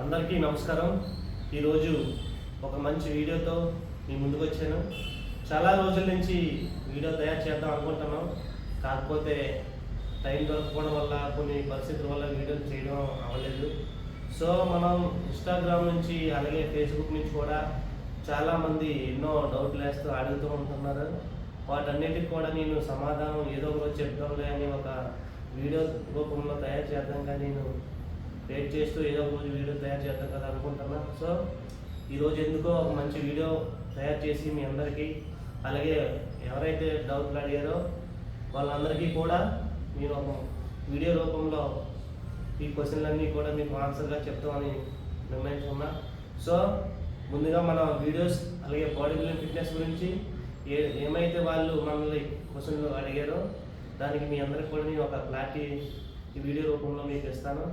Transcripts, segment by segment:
అందరికీ నమస్కారం. ఈరోజు ఒక మంచి వీడియోతో మీ ముందుకు వచ్చాను. చాలా రోజుల నుంచి వీడియో తయారు చేద్దాం అనుకుంటున్నాం. కాకపోతే టైం దొరకపోవడం వల్ల కొన్ని పరిస్థితుల వల్ల వీడియోలు చేయడం అవ్వలేదు. సో మనం ఇన్స్టాగ్రామ్ నుంచి అలాగే ఫేస్బుక్ నుంచి కూడా చాలామంది ఎన్నో డౌట్లు వేస్తూ అడుగుతూ ఉంటున్నారు. వాటన్నిటికి కూడా నేను సమాధానం ఏదో ఒక రోజు చెప్తాంలే అని ఒక వీడియో రూపంలో తయారు చేద్దాం కానీ నేను వెయిట్ చేస్తూ ఏదో ఒక రోజు వీడియో తయారు చేద్దాం కదా అనుకుంటున్నా. సో ఈరోజు ఎందుకో ఒక మంచి వీడియో తయారు చేసి మీ అందరికీ అలాగే ఎవరైతే డౌట్లు అడిగారో వాళ్ళందరికీ కూడా నేను ఒక వీడియో రూపంలో ఈ క్వశ్చన్లన్నీ కూడా మీకు ఆన్సర్గా చెప్తామని నిర్ణయించుకున్నా. సో ముందుగా మన వీడియోస్ అలాగే బాడీ బిల్డింగ్ ఫిట్నెస్ గురించి ఏ ఏమైతే వాళ్ళు మనల్ని క్వశ్చన్లు అడిగారో దానికి మీ అందరికి కూడా నేను ఒక క్లారిటీ ఈ వీడియో రూపంలో మీకు ఇస్తాను.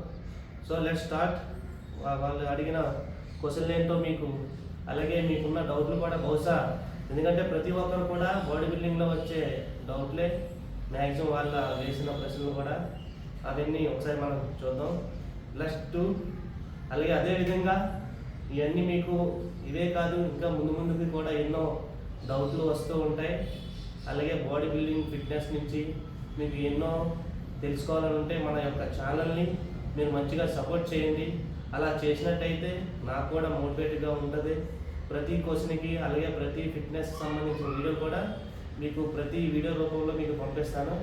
సో లెట్ స్టార్ట్ వాళ్ళు అడిగిన క్వశ్చన్లు ఏంటో మీకు అలాగే మీకున్న డౌట్లు కూడా బహుశా ఎందుకంటే ప్రతి ఒక్కరు కూడా బాడీ బిల్డింగ్లో వచ్చే డౌట్లే మ్యాక్సిమం వాళ్ళ వేసిన ప్రశ్నలు కూడా అవన్నీ ఒకసారి మనం చూద్దాం. ప్లస్ టూ అలాగే అదేవిధంగా ఇవన్నీ మీకు ఇవే కాదు ఇంకా ముందు ముందుకి కూడా ఎన్నో డౌట్లు వస్తూ ఉంటాయి. అలాగే బాడీ బిల్డింగ్ ఫిట్నెస్ నుంచి మీకు ఎన్నో తెలుసుకోవాలని ఉంటే మన యొక్క ఛానల్ని మీరు మంచిగా సపోర్ట్ చేయండి. అలా చేసినట్టయితే నాకు కూడా మోటివేట్గా ఉంటుంది. ప్రతి క్వశ్చన్కి అలాగే ప్రతి ఫిట్నెస్ సంబంధించిన వీడియో కూడా మీకు ప్రతి వీడియో రూపంలో మీకు పంపిస్తాను.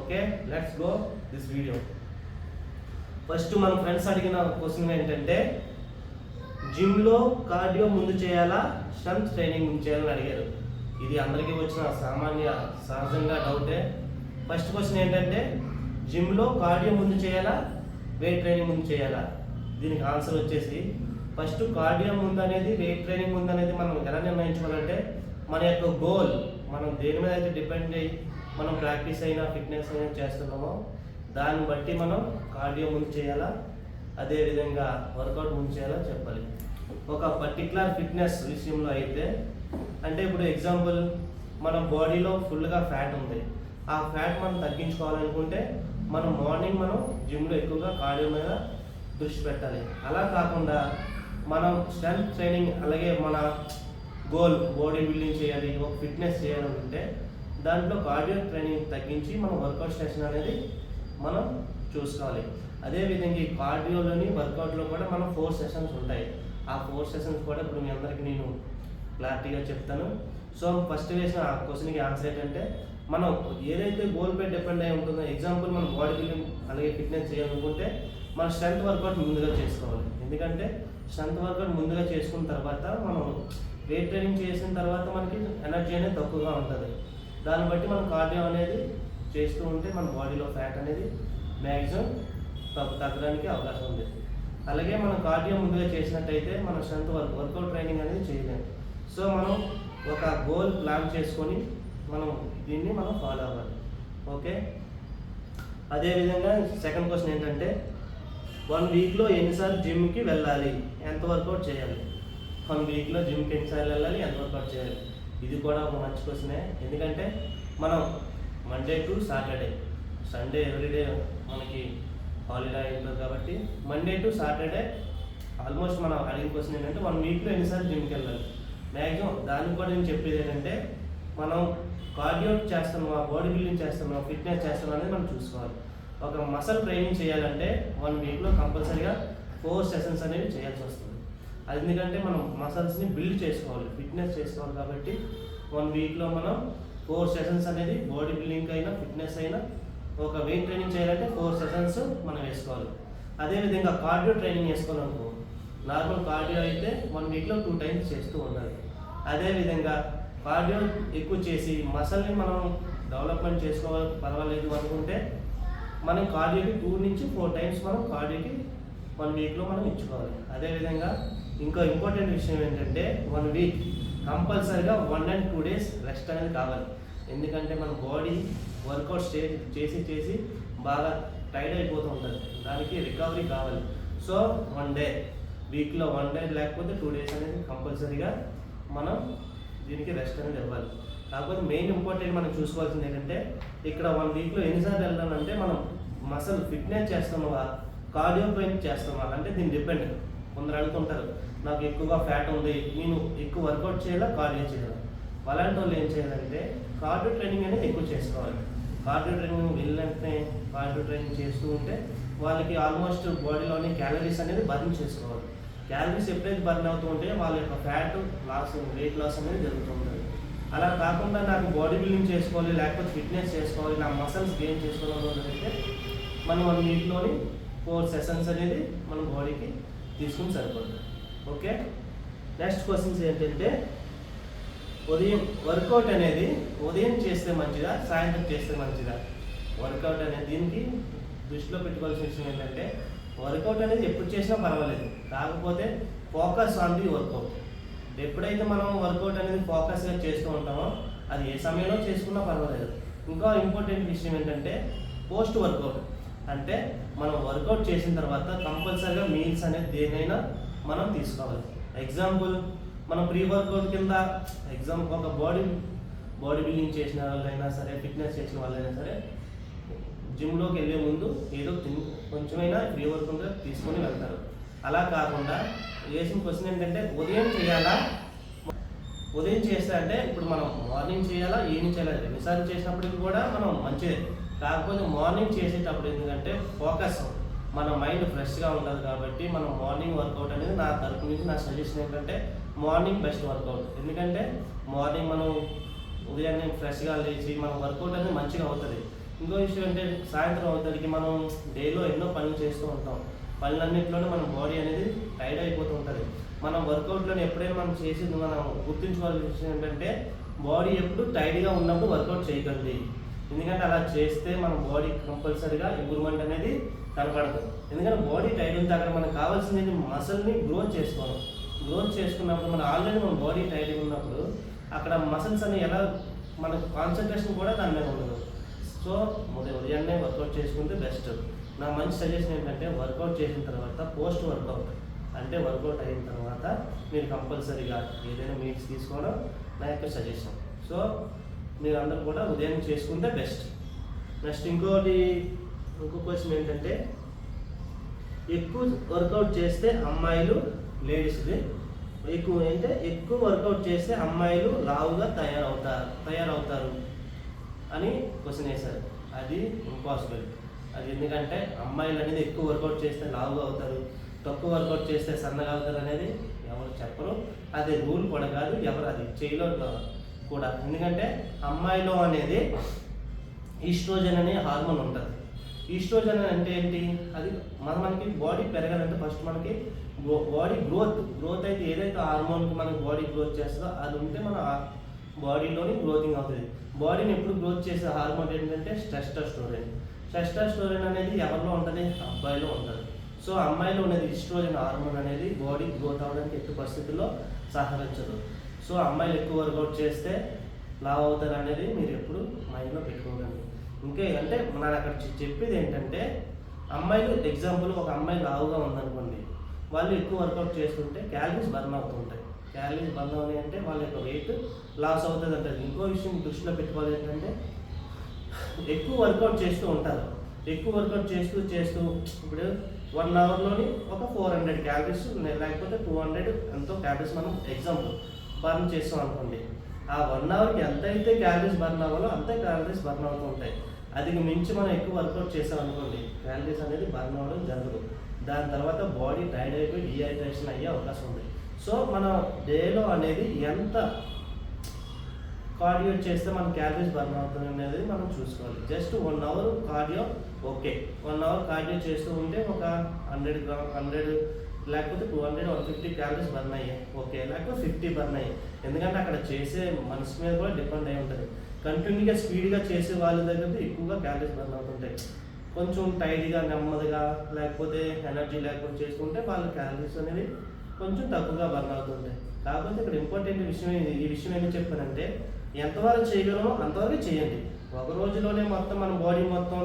Okay let's go this video first మన ఫ్రెండ్స్ అడిగిన క్వశ్చన్ ఏంటంటే జిమ్లో కార్డియో ముందు చేయాలా స్ట్రెంత్ ట్రైనింగ్ ముందు చేయాలని అడిగారు. ఇది అందరికీ వచ్చిన సామాన్య సహజంగా డౌటే ఫస్ట్ క్వశ్చన్ ఏంటంటే జిమ్లో కార్డియో ముందు చేయాలా వెయిట్ ట్రైనింగ్ ముందు చేయాలా? దీనికి ఆన్సర్ వచ్చేసి ఫస్ట్ కార్డియో ముందు అనేది వెయిట్ ట్రైనింగ్ ముందు అనేది మనం ఎలా నిర్ణయించుకోవాలంటే మన యొక్క గోల్ మనం దేని మీద అయితే డిపెండ్ అయ్యి మనం ప్రాక్టీస్ అయినా ఫిట్నెస్ అయినా చేస్తున్నామో దాన్ని బట్టి మనం కార్డియో ముందు చేయాలా? అదేవిధంగా వర్కౌట్ ముందు చేయాలా చెప్పాలి. ఒక పర్టికులర్ ఫిట్నెస్ విషయంలో అయితే అంటే ఇప్పుడు ఎగ్జాంపుల్ మన బాడీలో ఫుల్గా ఫ్యాట్ ఉంది. ఆ ఫ్యాట్ మనం తగ్గించుకోవాలనుకుంటే మనం మార్నింగ్ మనం జిమ్లో ఎక్కువగా కార్డియో మీద దృష్టి పెట్టాలి. అలా కాకుండా మనం స్ట్రెంత్ ట్రైనింగ్ అలాగే మన గోల్ బాడీ బిల్డింగ్ చేయాలి ఒక ఫిట్నెస్ చేయాలనుకుంటే దాంట్లో కార్డియో ట్రైనింగ్ తగ్గించి మనం వర్కౌట్ సెషన్ అనేది మనం చూసుకోవాలి. అదేవిధంగా ఈ కార్డియోలోని వర్కౌట్లో కూడా మనం ఫోర్ సెషన్స్ ఉంటాయి. ఆ ఫోర్ సెషన్స్ కూడా ఇప్పుడు మీ అందరికీ నేను క్లారిటీగా చెప్తాను. సో ఫస్ట్ వేసిన క్వశ్చన్కి ఆన్సర్ ఏంటంటే మనం ఏదైతే గోల్పై డిపెండ్ అయి ఉంటుందో ఎగ్జాంపుల్ మనం బాడీ బిల్డింగ్ అలాగే ఫిట్నెస్ చేయాలనుకుంటే మన స్ట్రెంత్ వర్కౌట్ ముందుగా చేసుకోవాలి. ఎందుకంటే స్ట్రెంత్ వర్కౌట్ ముందుగా చేసుకున్న తర్వాత మనం వెయిట్ ట్రైనింగ్ చేసిన తర్వాత మనకి ఎనర్జీ అనేది తక్కువగా ఉంటుంది. దాన్ని బట్టి మనం కార్డియో అనేది చేస్తూ ఉంటే మన బాడీలో ఫ్యాట్ అనేది మ్యాక్సిమం తగ్గడానికి అవకాశం ఉంది. అలాగే మనం కార్డియో ముందుగా చేసినట్టయితే మన స్ట్రెంత్ వర్క్ వర్కౌట్ ట్రైనింగ్ అనేది చేయలేము సో మనం ఒక గోల్ ప్లాన్ చేసుకొని మనం దీన్ని మనం ఫాలో అవ్వాలి. ఓకే? అదేవిధంగా సెకండ్ క్వశ్చన్ ఏంటంటే వన్ వీక్లో ఎన్నిసార్లు జిమ్కి వెళ్ళాలి? ఎంత వర్కౌట్ చేయాలి? వన్ వీక్లో జిమ్కి ఎన్నిసార్లు వెళ్ళాలి? ఎంత వర్కౌట్ చేయాలి? ఇది కూడా ఒక మంచి క్వశ్చనే ఎందుకంటే మనం Monday to Saturday Sunday everyday మనకి హాలిడే ఉంటుంది కాబట్టి మండే టు సాటర్డే ఆల్మోస్ట్ మనం అడిగిన క్వశ్చన్ ఏంటంటే వన్ వీక్లో ఎన్నిసార్లు జిమ్కి వెళ్ళాలి? మ్యాక్సిమం దానికి కూడా నేను చెప్పేది ఏంటంటే మనం కార్డియో చేస్తున్నామా బాడీ బిల్డింగ్ చేస్తున్నామా ఫిట్నెస్ చేస్తున్నాం అనేది మనం చూసుకోవాలి. ఒక మసల్ ట్రైనింగ్ చేయాలంటే వన్ వీక్లో కంపల్సరీగా ఫోర్ సెషన్స్ అనేవి చేయాల్సి వస్తుంది. అది ఎందుకంటే మనం మసల్స్ని బిల్డ్ చేసుకోవాలి ఫిట్నెస్ చేసుకోవాలి కాబట్టి వన్ వీక్లో మనం ఫోర్ సెషన్స్ అనేది బాడీ బిల్డింగ్ అయినా ఫిట్నెస్ అయినా ఒక వెయిట్ ట్రైనింగ్ చేయాలంటే ఫోర్ సెషన్స్ మనం వేసుకోవాలి. అదేవిధంగా కార్డియో ట్రైనింగ్ వేసుకోవాలనుకో నార్మల్ కార్డియో అయితే వన్ వీక్లో టూ టైమ్స్ చేస్తూ ఉండాలి. అదేవిధంగా కార్డియో ఎక్కువ చేసి మసల్ని మనం డెవలప్మెంట్ చేసుకోవాలి పర్వాలేదు అనుకుంటే మనం కార్డియోకి టూ నుంచి ఫోర్ టైమ్స్ మనం కార్డియోకి వన్ వీక్లో మనం ఇచ్చుకోవాలి. అదేవిధంగా ఇంకో ఇంపార్టెంట్ విషయం ఏంటంటే వన్ వీక్ కంపల్సరీగా one and two days rest అనేది కావాలి. ఎందుకంటే మన బాడీ వర్కౌట్ స్టే చేసి చేసి బాగా టైర్డ్ అయిపోతూ ఉంటుంది. దానికి రికవరీ కావాలి. సో వన్ డే వీక్లో వన్ డే లేకపోతే టూ డేస్ అనేది కంపల్సరీగా మనం దీనికి రెస్ట్ అనేది ఇవ్వాలి. కాకపోతే మెయిన్ ఇంపార్టెంట్ మనం చూసుకోవాల్సింది ఏంటంటే ఇక్కడ వన్ వీక్లో ఎన్నిసార్లు వెళ్ళాలంటే మనం మసల్ ఫిట్నెస్ చేస్తామా కార్డియో పెయిన్ చేస్తామా అంటే దీని డిపెండ్ కొందరు అడుగుతుంటారు నాకు ఎక్కువగా ఫ్యాట్ ఉంది నేను ఎక్కువ వర్కౌట్ చేయాలా కార్డియో చేయాలా. అలాంటి వాళ్ళు ఏం చేయాలంటే కార్డియో ట్రైనింగ్ అనేది ఎక్కువ చేసుకోవాలి. కార్డియో ట్రైనింగ్ వెళ్ళినట్టే కార్డియో ట్రైనింగ్ చేస్తూ ఉంటే వాళ్ళకి ఆల్మోస్ట్ బాడీలోని క్యాలరీస్ అనేది బర్న్ చేసుకోవాలి. క్యాలరీస్ ఎప్పుడైతే బర్న్ అవుతూ ఉంటే వాళ్ళ యొక్క ఫ్యాట్ లాస్ వెయిట్ లాస్ అనేది జరుగుతుంటుంది అలా కాకుండా నాకు బాడీ బిల్డింగ్ చేసుకోవాలి లేకపోతే ఫిట్నెస్ చేసుకోవాలి నా మసల్స్ గెయిన్ చేసుకోవాలనుకుంటే మనం మన నీటిలోని ఫోర్ సెషన్స్ అనేది మన బాడీకి తీసుకుని సరిపోతుంది. ఓకే నెక్స్ట్ క్వశ్చన్స్ ఏంటంటే ఉదయం వర్కౌట్ అనేది ఉదయం చేస్తే మంచిదా సాయంత్రం చేస్తే మంచిదా? వర్కౌట్ అనేది దీనికి దృష్టిలో పెట్టుకోవాల్సిన విషయం ఏంటంటే వర్కౌట్ అనేది ఎప్పుడు చేసినా పర్వాలేదు. కాకపోతే ఫోకస్ ఆన్ ది వర్కౌట్. ఎప్పుడైతే మనం వర్కౌట్ అనేది ఫోకస్గా చేస్తూ ఉంటామో అది ఏ సమయంలో చేసుకున్నా పర్వాలేదు. ఇంకా ఇంపార్టెంట్ విషయం ఏంటంటే పోస్ట్ వర్కౌట్. అంటే మనం వర్కౌట్ చేసిన తర్వాత కంపల్సరీగా మీల్స్ అనేది దేనైనా మనం తీసుకోవాలి. ఎగ్జాంపుల్ మనం ప్రీ వర్కౌట్ కింద ఎగ్జామ్ ఒక బాడీ బాడీ బిల్డింగ్ చేసిన వాళ్ళైనా సరే ఫిట్నెస్ చేసిన వాళ్ళైనా సరే జిమ్లోకి వెళ్ళే ముందు ఏదో కొంచెమైనా కొంచెమైనా వర్క్ ఉంటే తీసుకొని వెళ్తారు. అలా కాకుండా వేసిన క్వశ్చన్ ఏంటంటే ఉదయం చేయాలా? ఉదయం చేస్తే అంటే ఇప్పుడు మనం మార్నింగ్ చేయాలా ఈవినింగ్ చేయాలా? ఎన్నిసార్లు చేసినప్పటికి కూడా మనం మంచిదే. కాకపోతే మార్నింగ్ చేసేటప్పుడు ఎందుకంటే ఫోకస్ మన మైండ్ ఫ్రెష్గా ఉంటుంది కాబట్టి మనం మార్నింగ్ వర్కౌట్ అనేది నా తరపు నుంచి నా సజెషన్ ఏంటంటే మార్నింగ్ బెస్ట్ వర్కౌట్. ఎందుకంటే మార్నింగ్ మనం ఉదయాన్నే ఫ్రెష్గా లేచి మనం వర్కౌట్ అనేది మంచిగా అవుతుంది. ఇంకో విషయం అంటే సాయంత్రం అవుతానికి మనం డేలో ఎన్నో పనులు చేస్తూ ఉంటాం. పనులన్నింటిలోనే మన బాడీ అనేది టైర్డ్ అయిపోతూ ఉంటుంది. మనం వర్కౌట్లోనే ఎప్పుడైనా మనం చేసేది మనం గుర్తుంచుకోవాల్సిన విషయం ఏంటంటే బాడీ ఎప్పుడు టైర్డ్గా ఉన్నప్పుడు వర్కౌట్ చేయగలది ఎందుకంటే అలా చేస్తే మన బాడీ కంపల్సరీగా ఇంప్రూవ్మెంట్ అనేది కనపడదు. ఎందుకంటే బాడీ టైర్డ్ ఉంటే అక్కడ మనకు కావాల్సింది మసల్ని గ్రోత్ చేసుకోవడం. గ్రోత్ చేసుకున్నప్పుడు మన ఆల్రెడీ మన బాడీ టైట్ ఉన్నప్పుడు అక్కడ మసిల్స్ అనేవి ఎలా మనకు కాన్సన్ట్రేషన్ కూడా దాని మీద ఉండదు. సో ఉదయం ఉదయాన్నే వర్కౌట్ చేసుకుంటే బెస్ట్ నా మంచి సజెషన్ ఏంటంటే వర్కౌట్ చేసిన తర్వాత పోస్ట్ వర్కౌట్ అంటే వర్కౌట్ అయిన తర్వాత మీరు కంపల్సరీగా ఏదైనా మీట్స్ తీసుకోవడం నా యొక్క సజెషన్ సో మీరందరూ కూడా ఉదయం చేసుకుంటే బెస్ట్ నెక్స్ట్ ఇంకోటి ఇంకో క్వశ్చన్ ఏంటంటే ఎక్కువ వర్కౌట్ చేస్తే అమ్మాయిలు లేడీస్ది ఎక్కువ అంటే ఎక్కువ వర్కౌట్ చేస్తే అమ్మాయిలు లావుగా తయారవుతారు తయారవుతారు. అని క్వశ్చన్ వేశారు అది ఇంపాసిబుల్. అది ఎందుకంటే అమ్మాయిలు అనేది ఎక్కువ వర్కౌట్ చేస్తే లావుగా అవుతారు తక్కువ వర్కౌట్ చేస్తే సన్నగా అవుతారు అనేది ఎవరు చెప్పరు. అది రూల్ కూడా కాదు ఎవరు అది చేయలో కూడా. ఎందుకంటే అమ్మాయిలో అనేది ఈస్ట్రోజన్ అనే హార్మోన్ ఉంటుంది. ఈస్ట్రోజన్ అంటే ఏంటి? అది మన మనకి బాడీ పెరగాలంటే ఫస్ట్ మనకి బాడీ గ్రోత్ గ్రోత్ అయితే ఏదైతే హార్మోన్కి మనకి బాడీ గ్రోత్ చేస్తుందో అది ఉంటే మన బాడీలోని గ్రోతింగ్ అవుతుంది. బాడీని ఎప్పుడు గ్రోత్ చేసే హార్మోన్ ఏంటంటే స్టెస్టోస్టోరెన్ స్టెస్టోస్టోరెన్ అనేది ఎవరిలో ఉంటుంది? అబ్బాయిలో ఉంటుంది. సో అమ్మాయిలో ఉన్నది ఈస్ట్రోజన్ హార్మోన్ అనేది బాడీ గ్రోత్ అవ్వడానికి ఎట్టి పరిస్థితుల్లో సహకరించదు. సో అమ్మాయిలు ఎక్కువ వర్కౌట్ చేస్తే లావ్ అవుతారు అనేది మీరు ఎప్పుడు మైండ్లో పెట్టుకోకండి. ఇంకా అంటే నేను అక్కడ చెప్పేది ఏంటంటే అమ్మాయిలు ఎగ్జాంపుల్ ఒక అమ్మాయి లావుగా ఉందనుకోండి వాళ్ళు ఎక్కువ వర్కౌట్ చేస్తుంటే క్యాలరీస్ బర్న్ అవుతుంటాయి క్యాలరీస్ బర్న్ అవునాయి అంటే వాళ్ళ యొక్క వెయిట్ లాస్ అవుతుంది అంటారు. ఇంకో విషయం దృష్టిలో పెట్టుకోవాలి ఏంటంటే ఎక్కువ వర్కౌట్ చేస్తూ ఉంటారు. ఎక్కువ వర్కౌట్ చేస్తూ చేస్తూ ఇప్పుడు వన్ అవర్లోని ఒక ఫోర్ హండ్రెడ్ క్యాలరీస్ లేకపోతే టూ హండ్రెడ్ ఎంతో క్యాలరీస్ మనం ఎగ్జాంపుల్ బర్న్ చేస్తాం అనుకోండి. ఆ వన్ అవర్కి ఎంత అయితే క్యాలరీస్ బర్న్ అవ్వాలో అంతే క్యాలరీస్ బర్న్ అవుతూ ఉంటాయి. అది మించి మనం ఎక్కువ వర్కౌట్ చేసాం అనుకోండి క్యాలరీస్ అనేది బర్న్ అవ్వడం జరగదు. దాని తర్వాత బాడీ టైర్డ్ అయిపోయి డిహైడ్రేషన్ అయ్యే అవకాశం ఉంది. సో మన డేలో అనేది ఎంత కార్డియో చేస్తే మన క్యాలరీస్ బర్న్ అవుతుంది అనేది మనం చూసుకోవాలి. Just one hour cardio okay. One hour cardio చేస్తూ ఉంటే ఒక హండ్రెడ్ గ్రామ్ హండ్రెడ్ లేకపోతే two hundred one fifty calories burn అయ్యాయి. ఓకే. లేకపోతే ఫిఫ్టీ బర్న్ అయ్యాయి. ఎందుకంటే అక్కడ చేసే మనసు మీద కూడా డిపెండ్ అయి ఉంటుంది. కంటిన్యూగా స్పీడ్గా చేసే వాళ్ళ దగ్గర ఎక్కువగా క్యాలరీస్ బర్న్ అవుతుంటాయి. కొంచెం టైట్గా నెమ్మదిగా లేకపోతే ఎనర్జీ లేకుండా చేసుకుంటే వాళ్ళ క్యాలరీస్ అనేది కొంచెం తక్కువగా బర్న్ అవుతుంటాయి కాకపోతే ఇక్కడ ఇంపార్టెంట్ విషయం ఈ విషయం ఏమి చెప్పానంటే ఎంతవరకు చేయగలమో అంతవరకు చేయండి. ఒక రోజులోనే మొత్తం మన బాడీ మొత్తం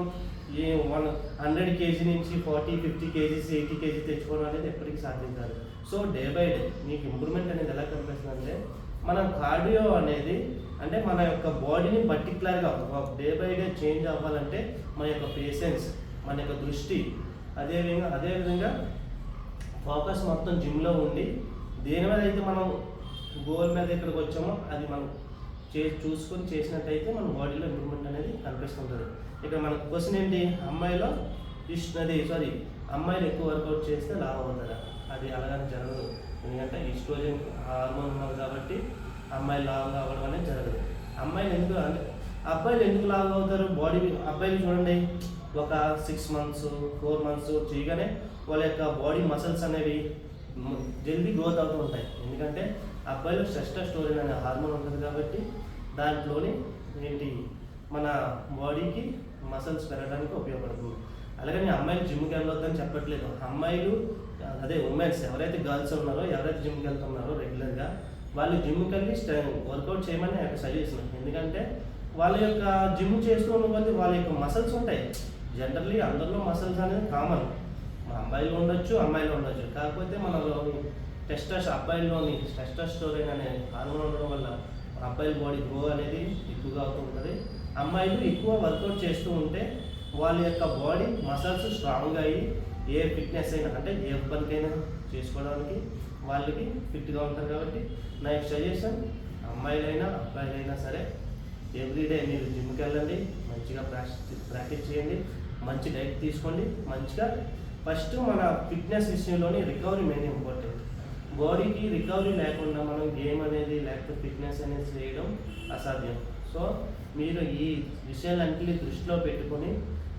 ఈ వన్ హండ్రెడ్ కేజీ నుంచి forty fifty KGs eighty KG తెచ్చుకోవడం అనేది ఎప్పటికీ సాధ్యం కాదు. సో డే బై డే మీకు ఇంప్రూవ్మెంట్ అనేది ఎలా కనిపిస్తుంది అంటే మన కార్డియో అనేది అంటే మన యొక్క బాడీని పర్టికులర్గా డే బై డే చేంజ్ అవ్వాలంటే మన యొక్క పేషెన్స్ మన యొక్క దృష్టి అదేవిధంగా అదేవిధంగా ఫోకస్ మొత్తం జిమ్లో ఉండి దేని మీద అయితే మనం గోల్ మీద ఇక్కడికి వచ్చామో అది మనం చే చూసుకొని చేసినట్టయితే మన బాడీలో ఇంప్రూవ్మెంట్ అనేది కనిపిస్తుంటుంది. ఇక్కడ మన క్వశ్చన్ ఏంటి? అమ్మాయిలో ఇష్ట అది సారీ అమ్మాయిలు ఎక్కువ వర్కౌట్ చేస్తే లావ్ అవుతారా అది అలాగని జరగదు. ఎందుకంటే ఈస్ట్రోజన్ హార్మోన్ ఉన్నది కాబట్టి అమ్మాయిలు లావుగా కావడం అనేది జరగదు. అమ్మాయిలు ఎందుకు అంటే అబ్బాయిలు ఎందుకు లావుగా అవుతారు? బాడీ అబ్బాయిలు చూడండి. ఒక సిక్స్ మంత్స్ ఫోర్ మంత్స్ చేయగానే వాళ్ళ యొక్క బాడీ మసిల్స్ అనేవి జల్దీ గ్రోత్ అవుతూ ఉంటాయి. ఎందుకంటే అబ్బాయిలో స్టెస్టోస్టోరిన్ అనే హార్మోన్ ఉంటుంది కాబట్టి దాంట్లోని ఏంటి? మన బాడీకి మసిల్స్ పెరగడానికి ఉపయోగపడుతుంది. అలాగే నేను అమ్మాయిలు జిమ్కి వెళ్ళొద్దని చెప్పట్లేదు. అమ్మాయిలు అదే ఉమెన్స్ ఎవరైతే గర్ల్స్ ఉన్నారో ఎవరైతే జిమ్కి వెళ్తున్నారో రెగ్యులర్గా వాళ్ళు జిమ్కి వెళ్ళి వర్కౌట్ చేయమని నాకు సజెషన్ ఎందుకంటే వాళ్ళ యొక్క జిమ్ చేస్తున్న కొద్దీ వాళ్ళ యొక్క మసిల్స్ ఉంటాయి. జనరల్లీ అందరిలో మసిల్స్ అనేది కామన్ మా అబ్బాయిలు ఉండొచ్చు అమ్మాయిలు ఉండొచ్చు. కాకపోతే మనలో టెస్టస్ అబ్బాయిల్లోని టెస్టోస్టోరైన్ అనే హార్మోన్ ఉండడం వల్ల అబ్బాయిల బాడీ గ్రో అనేది ఎక్కువగా అవుతూ ఉంటుంది. అమ్మాయిలు ఎక్కువ వర్కౌట్ చేస్తూ ఉంటే వాళ్ళ యొక్క బాడీ మసల్స్ స్ట్రాంగ్ అయ్యి ఏ ఫిట్నెస్ అయినా అంటే ఏ పనికైనా చేసుకోవడానికి వాళ్ళకి ఫిట్గా ఉంటారు కాబట్టి నా యొక్క సజెషన్ అమ్మాయిలైనా అబ్బాయిలైనా సరే ఎవ్రీడే మీరు జిమ్కి వెళ్ళండి మంచిగా ప్రాక్టీస్ ప్రాక్టీస్ చేయండి మంచి డైట్ తీసుకోండి మంచిగా ఫస్ట్ మన ఫిట్నెస్ విషయంలోని రికవరీ మెయిన్ ఇంపార్టెంట్ బాడీకి రికవరీ లేకుండా మనం గేమ్ అనేది లేకపోతే ఫిట్నెస్ అనేది చేయడం అసాధ్యం. సో మీరు ఈ విషయాలన్నింటినీ దృష్టిలో పెట్టుకొని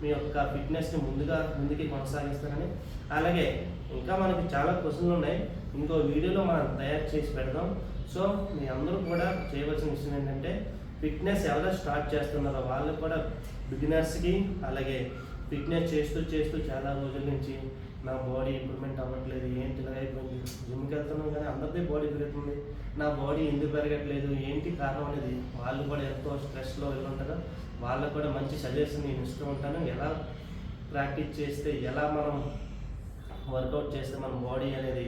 మీ యొక్క ఫిట్నెస్ని ముందుగా ముందుకి కొనసాగిస్తారని. అలాగే ఇంకా మనకి చాలా క్వశ్చన్లు ఉన్నాయి. ఇంకో వీడియోలో మనం తయారు చేసి పెడదాం. సో మీ అందరూ కూడా చేయవలసిన విషయం ఏంటంటే ఫిట్నెస్ ఎవరో స్టార్ట్ చేస్తున్నారో వాళ్ళు కూడా బిగినర్స్కి అలాగే ఫిట్నెస్ చేస్తూ చేస్తూ చాలా రోజుల నుంచి నా బాడీ ఇంప్రూవ్మెంట్ అవ్వట్లేదు ఏంటి ఇలా అయిపోయింది జిమ్కి వెళ్తున్నాం కానీ అందరిది బాడీ పెరుగుతుంది. నా బాడీ ఎందుకు పెరగట్లేదు ఏంటి కారణం అనేది వాళ్ళు కూడా ఎంతో స్ట్రెస్లో వెళ్ళి ఉంటారు. వాళ్ళకు కూడా మంచి సజెషన్ నేను ఇస్తూ ఉంటాను. ఎలా ప్రాక్టీస్ చేస్తే ఎలా మనం వర్కౌట్ చేస్తే మన బాడీ అనేది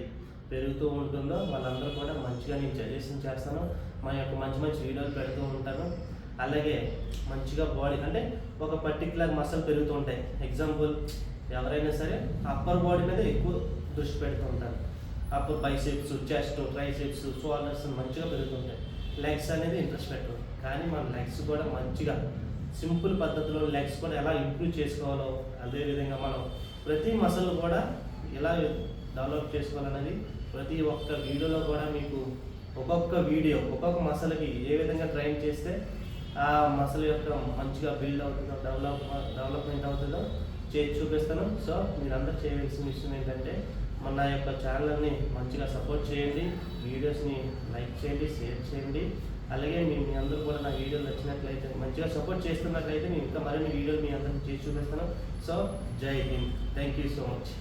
పెరుగుతూ ఉంటుందో వాళ్ళందరూ కూడా మంచిగా నేను సజెషన్ చేస్తాను. మా యొక్క మంచి మంచి వీడియోలు పెడుతూ ఉంటాను. అలాగే మంచిగా బాడీ అంటే ఒక పర్టికులర్ మసల్ పెరుగుతూ ఉంటాయి. ఎగ్జాంపుల్ ఎవరైనా సరే అప్పర్ బాడీ మీద ఎక్కువ దృష్టి పెడుతూ ఉంటారు. Upper biceps chest triceps shoulders మంచిగా పెరుగుతుంటాయి లెగ్స్ అనేది ఇంట్రెస్ట్ పెట్టరు కానీ మన లెగ్స్ కూడా మంచిగా సింపుల్ పద్ధతిలో లెగ్స్ కూడా ఎలా ఇంప్రూవ్ చేసుకోవాలో అదేవిధంగా మనం ప్రతి మసల్ కూడా ఎలా డెవలప్ చేసుకోవాలనేది ప్రతి ఒక్క వీడియోలో కూడా మీకు ఒక్కొక్క వీడియో ఒక్కొక్క మసలకి ఏ విధంగా ట్రైన్ చేస్తే ఆ మసల్ యొక్క మంచిగా బిల్డ్ అవుతుందో డెవలప్ డెవలప్మెంట్ అవుతుందో చేసి చూపిస్తాను. సో మీరందరూ చేయవలసిన విషయం ఏంటంటే మన యొక్క ఛానల్ని మంచిగా సపోర్ట్ చేయండి వీడియోస్ని లైక్ చేయండి షేర్ చేయండి. అలాగే మీ మీ అందరూ కూడా నా వీడియోలు నచ్చినట్లయితే మంచిగా సపోర్ట్ చేస్తున్నట్లయితే నేను ఇంకా మరిన్ని వీడియోలు మీ అందరికి చేసి చూపిస్తాను. సో జై Hind. Thank you so much